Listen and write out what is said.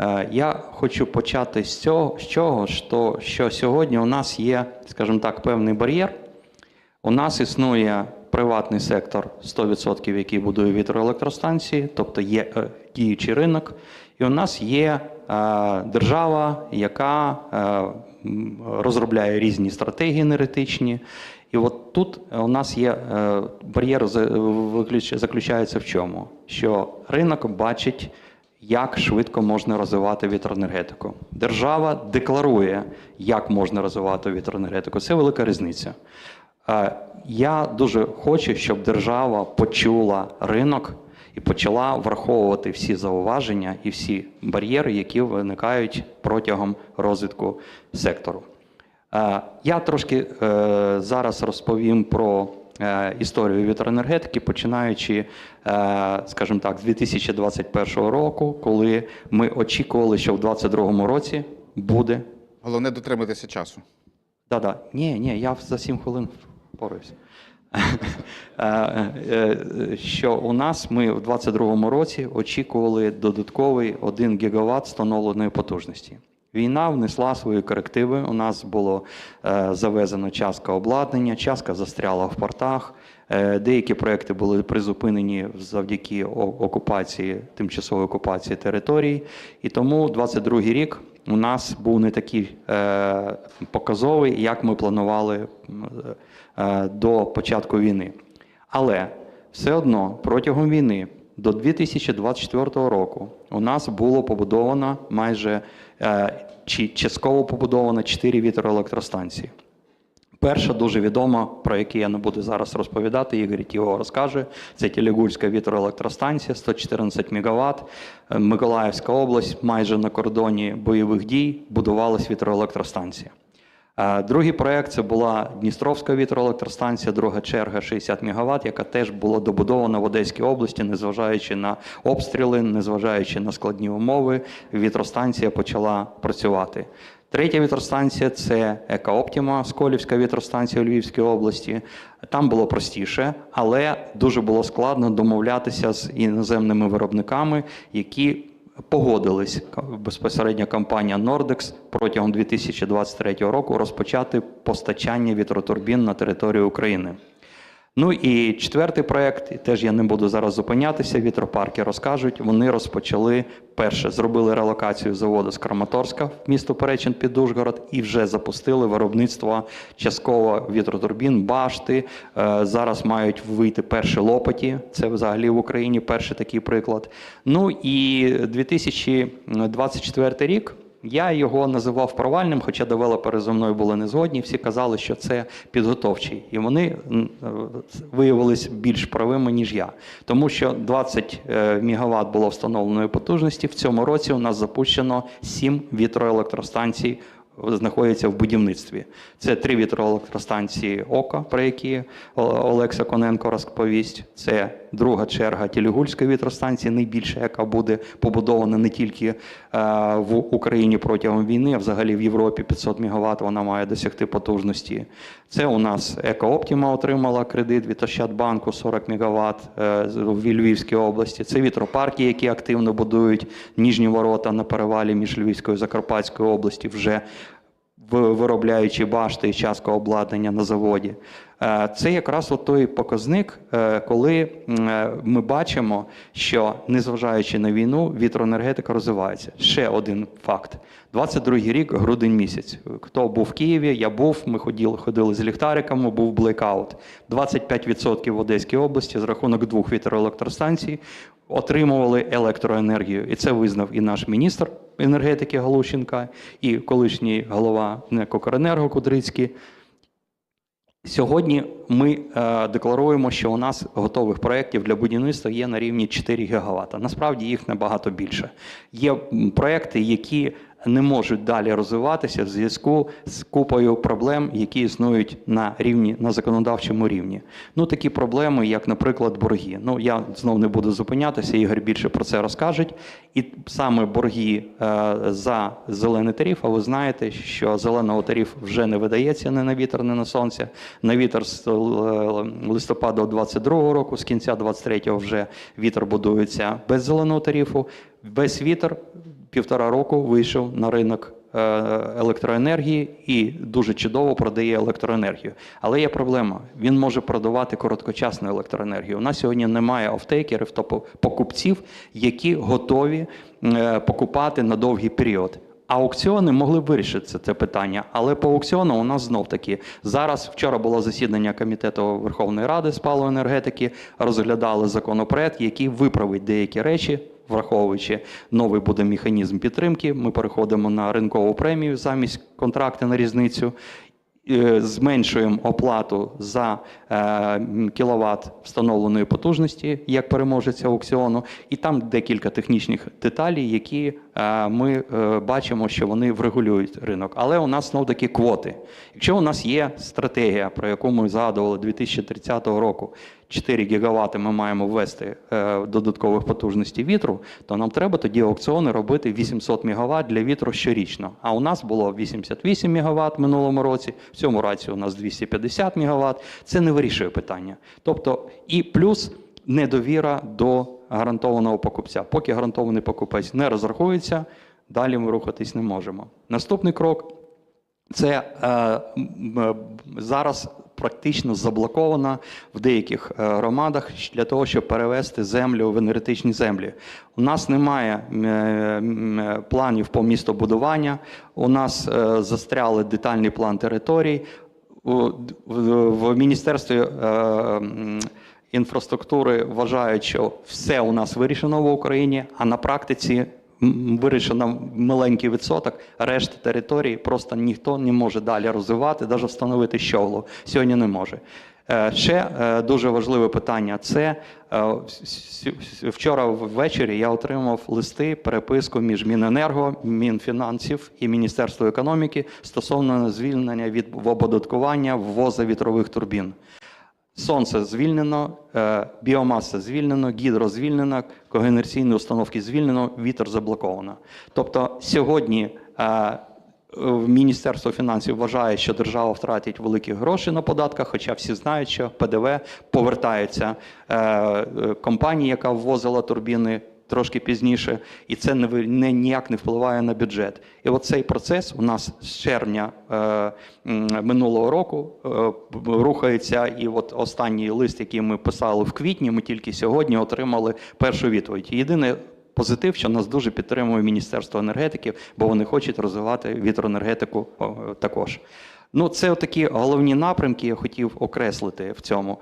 Е, Я хочу почати з цього, з чого, що, що сьогодні у нас є, скажімо так, певний бар'єр. У нас існує приватний сектор 100%, який будує вітроелектростанції, тобто є е, діючий ринок, і у нас є е, держава, яка е, розробляє різні стратегії енергетичні. І от тут у нас є е, бар'єр виключ- заключається в чому? Що ринок бачить як швидко можна розвивати вітроенергетику. Держава декларує, як можна розвивати вітроенергетику. Це велика різниця. Е, Я дуже хочу, щоб держава почула ринок і почала враховувати всі зауваження і всі бар'єри, які виникають протягом розвитку сектору. Е, Я трошки е, зараз розповім про історію вітроенергетики, починаючи, е, скажімо так, з 2021 року, коли ми очікували, що в 2022 році буде. Головне дотриматися часу. Да-да, ні, ні, я за 7 хвилин впораюся. Е, е, Що у нас ми в 2022 році очікували додатковий 1 гігаватт встановленої потужності. Війна внесла свої корективи. У нас було е, завезено частка обладнання, частка застряла в портах. Е, Деякі проекти були призупинені завдяки окупації, тимчасової окупації територій. І тому 22 рік у нас був не такий е, показовий, як ми планували е, до початку війни. Але все одно протягом війни до 2024 року у нас було побудовано майже е, чи частково побудовано 4 вітроелектростанції. Перша дуже відома, про яку я не буду зараз розповідати, Ігор його розкаже. Це Телегульська вітроелектростанція, 114 МВт. Миколаївська область, майже на кордоні бойових дій, будувалась вітроелектростанція. Е, Другий проект це була Дністровська вітроелектростанція, друга черга 60 МВт, яка теж була добудована в Одеській області, незважаючи на обстріли, незважаючи на складні умови, вітростанція почала працювати. Третя вітростанція це Екооптіма, Сколівська вітростанція у Львівській області. Там було простіше, але дуже було складно домовлятися з іноземними виробниками, які погодились безпосередньо компанія Nordex протягом 2023 року розпочати постачання вітротурбін на територію України. Ну і четвертий проект, теж я не буду зараз зупинятися. Вітропарки розкажуть. Вони розпочали перше, зробили релокацію заводу з Краматорська в місто Перечин під Ужгород і вже запустили виробництво частково вітротурбін, башти. Е, Зараз мають вийти перші лопаті. Це взагалі в Україні перший такий приклад. Ну і 2024 рік. Я його називав провальним, хоча девелопери зі мною були не згодні. Всі казали, що це підготовчий, і вони е, виявилися більш правими ніж я, тому що 20 е, було встановленої потужності. В цьому році у нас запущено 7 вітроелектростанцій. Знаходяться в будівництві. Це три вітроелектростанції ОКА, про які Олекса Коненко розповість. Це друга черга Тілігульської вітростанції, найбільша, яка буде побудована не тільки е, в Україні протягом війни, а взагалі в Європі 500 МВт вона має досягти потужності. Це у нас Екооптіма отримала кредит від Ощадбанку 40 МВт в Львівській області. Це вітропарки, які активно будують ніжні ворота на перевалі між Львівською і Закарпатською області вже виробляючи башти і частку обладнання на заводі. Е, Це якраз от той показник, е, коли е, ми бачимо, що незважаючи на війну, вітроенергетика розвивається. Ще один факт: 22-й рік, грудень місяць. Хто був в Києві? Я був. Ми ходили, ходили з ліхтариками, був блекаут. 25% в Одеській області з рахунок двох вітроелектростанцій отримували електроенергію. І це визнав і наш міністр енергетики Галущенка, і колишній голова Кокоренерго Кудрицький. Сьогодні ми е, декларуємо, що у нас готових проєктів для будівництва є на рівні 4 ГВт. Насправді їх набагато більше. Є проєкти, які не можуть далі розвиватися в зв'язку з купою проблем, які існують на рівні на законодавчому рівні. Ну такі проблеми, як, наприклад, борги. Ну я знов не буду зупинятися. Ігор більше про це розкажуть. І саме борги е, за зелений тариф. А ви знаєте, що зеленого тарифу вже не видається не на вітер, не на сонце. На вітер з е, листопада 22 року, з кінця 23-го вже вітер будується без зеленого тарифу. Без вітер півтора року вийшов на ринок е, електроенергії і дуже чудово продає електроенергію. Але є проблема: він може продавати короткочасну електроенергію. У нас сьогодні немає офтейкерів, тобто покупців, які готові е, покупати на довгий період. Аукціони могли б вирішити це, питання, але по аукціону у нас знов таки зараз. Вчора було засідання комітету Верховної Ради з палої енергетики. Розглядали законопроект, який виправить деякі речі, враховуючи новий буде механізм підтримки. Ми переходимо на ринкову премію замість контракти на різницю. Е, Зменшуємо оплату за е, кіловат встановленої потужності як переможець аукціону, і там декілька технічних деталей, які е, ми бачимо, що вони врегулюють ринок. Але у нас знов таки квоти. Якщо у нас є стратегія, про яку ми згадували 2030 року, 4 гігавати ми маємо ввести е, додаткових потужностей вітру, то нам треба тоді аукціони робити 800 МВт для вітру щорічно. А у нас було 88 МВт в минулому році, в цьому році у нас 250 МВт. Це не вирішує питання. Тобто, і плюс недовіра до гарантованого покупця. Поки гарантований покупець не розрахується, далі ми рухатись не можемо. Наступний крок це е, е, зараз практично заблоковано в деяких е, громадах для того, щоб перевести землю в енергетичні землі. У нас немає е, планів по містобудування. У нас застряли детальний план територій. В, міністерстві інфраструктури вважають, що все у нас вирішено в Україні, а на практиці м, вирішено маленький відсоток. Решта територій просто ніхто не може далі розвивати, навіть встановити щоглу. Сьогодні не може. Е, Ще е, дуже важливе питання це е, вчора ввечері я отримав листи, переписку між Міненерго, Мінфінансів і Міністерство економіки стосовно звільнення від оподаткування ввозу вітрових турбін. Сонце звільнено, е, біомаса звільнено, гідро звільнено, когенераційні установки звільнено, вітер заблоковано. Тобто сьогодні е, Міністерство фінансів вважає, що держава втратить великі гроші на податках, хоча всі знають, що ПДВ повертається е, компанії, яка ввозила турбіни. Трошки пізніше, і це не, не ніяк не впливає на бюджет. І от цей процес у нас з червня е, минулого року е, рухається. І от останній лист, який ми писали в квітні, ми тільки сьогодні отримали першу відповідь. Єдине позитив, що нас дуже підтримує Міністерство енергетики, бо вони хочуть розвивати вітроенергетику також. Ну, це такі головні напрямки, я хотів окреслити в цьому.